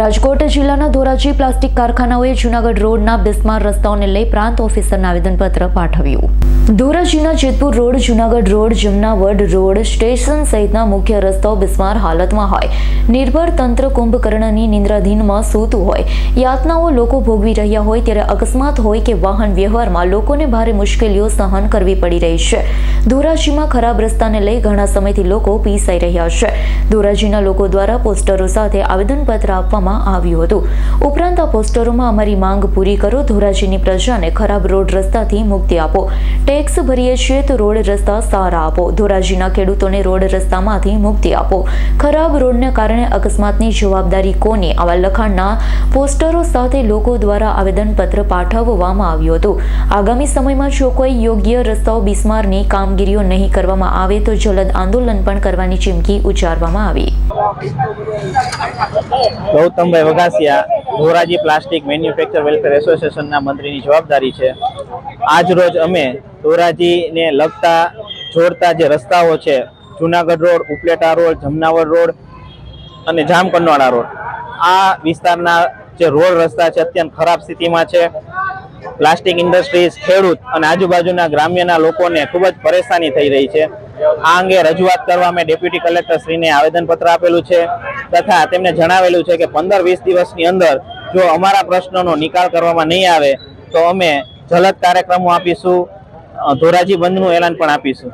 રાજકોટ જિલ્લાના ધોરાજી પ્લાસ્ટિક કારખાનાઓએ જૂનાગઢ રોડના બિસ્માર રસ્તાઓને લઈ પ્રાંત ઓફિસરને આવેદનપત્ર પાઠવ્યું. ધોરાજીના Jetpur road, Junagadh road, Jamnavad road station સહિતના મુખ્ય રસ્તાઓ બિસ્માર હાલતમાં હોય. નિર્ભર તંત્ર કુંભકર્ણની નિંદ્રાધીનમાં સૂતું હોય. યાતનાઓ લોકો ભોગવી રહ્યા હોય ત્યારે અકસ્માત હોય કે વાહન વ્યવહારમાં લોકોને ભારે મુશ્કેલીઓ સહન કરવી પડી રહી છે. ધોરાજીમાં ખરાબ રસ્તાને લઈ ઘણા સમયથી લોકો પીસાઈ રહ્યા છે. ધોરાજીના લોકો દ્વારા પોસ્ટરો સાથે આવેદનપત્ર આપવામાં આવ્યું હતું. ઉપરાંત આ પોસ્ટરોમાં અમારી માંગ પૂરી કરો, ધોરાજીની પ્રજાને ખરાબ રોડ રસ્તાથી મુક્તિ આપો. ટેક્સ ભરીએ છીએ તો રોડ રસ્તા સારા આપો. ધોરાજીના ખેડૂતોને રોડ રસ્તામાંથી મુક્તિ આપો. ખરાબ રોડને કારણે અકસ્માતની જવાબદારી કોની? આવા લખાણના પોસ્ટરો સાથે લોકો દ્વારા આવેદનપત્ર પાઠવવામાં આવ્યું હતું. આગામી સમયમાં જો કોઈ યોગ્ય રસ્તાઓ બિસ્મારની કામગીરીઓ નહીં કરવામાં આવે તો જલદ આંદોલન પણ કરવાની ચીમકી ઉચ્ચારવામાં આવી. Gautambhai Vaghasiya, Dhoraji plastic manufacture welfare એસોસિએશનના મંત્રીની જવાબદારી છે. આજ રોજ અમે ધોરાજીને લગતા જોડતા જે રસ્તાઓ છે, Junagadh road, Upleta road, Jamnavar road અને જામકંડોળા રોડ, આ વિસ્તારના જે રોડ રસ્તા છે અત્યંત ખરાબ સ્થિતિમાં છે. પ્લાસ્ટિક ઇન્ડસ્ટ્રીઝ, ખેડૂત અને આજુબાજુના ગ્રામ્યના લોકોને ખૂબ જ પરેશાની થઈ રહી છે. આ અંગે રજૂઆત કરવા અમે ડેપ્યુટી કલેક્ટર શ્રીને આવેદનપત્ર આપેલું છે. તથા તેમને જણાવેલું છે કે પંદર વીસ દિવસની અંદર જો અમારા પ્રશ્નોનો નિકાલ કરવામાં નહીં આવે તો અમે જલદ કાર્યક્રમો આપીશું ધોરાજી બંધનું એલાન પણ આપીશું.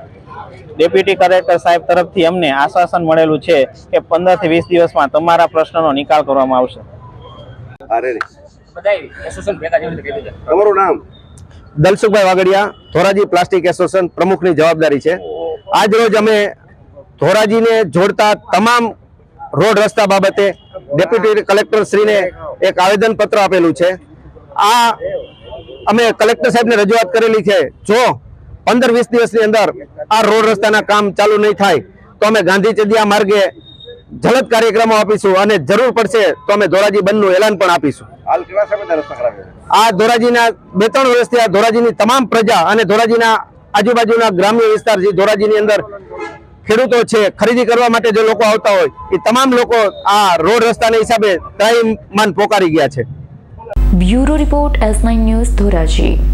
ડેપ્યુટી કલેક્ટર સાહેબ તરફથી અમને આશ્વાસન મળેલું છે કે પંદરથી વીસ દિવસમાં તમારા પ્રશ્નોનો નિકાલ કરવામાં આવશે. તમારું નામ? દલસુખભાઈ વાગડિયા ધોરાજી પ્લાસ્ટિક એસોસિએશન પ્રમુખની જવાબદારી છે. આજ રોજ અમે ધોરાજીને જોડતા તમામ રોડ રસ્તા બાબતે ડેપ્યુટી કલેક્ટર શ્રીને એક આવેદન પત્ર આપેલું છે. આ અમે કલેક્ટર સાહેબને રજૂઆત કરેલી છે. જો પંદર વીસ દિવસની અંદર આ રોડ રસ્તાના કામ ચાલુ નહીં થાય તો અમે ગાંધી ચડિયા માર્ગે જલદ કાર્યક્રમો આપીશું અને જરૂર પડશે તો અમે ધોરાજી બંધનું એલાન પણ આપીશું. આ ધોરાજીના બે ત્રણ વર્ષથી આ ધોરાજીની તમામ પ્રજા અને ધોરાજીના આજુબાજુના ગ્રામ્ય વિસ્તાર જે ધોરાજીની અંદર ખેડૂતો છે, ખરીદી કરવા માટે જે લોકો આવતા હોય, એ તમામ લોકો આ રોડ રસ્તાના હિસાબે ત્રાહીમાન પોકારી ગયા છે. Bureau report S nine news Dhoraji.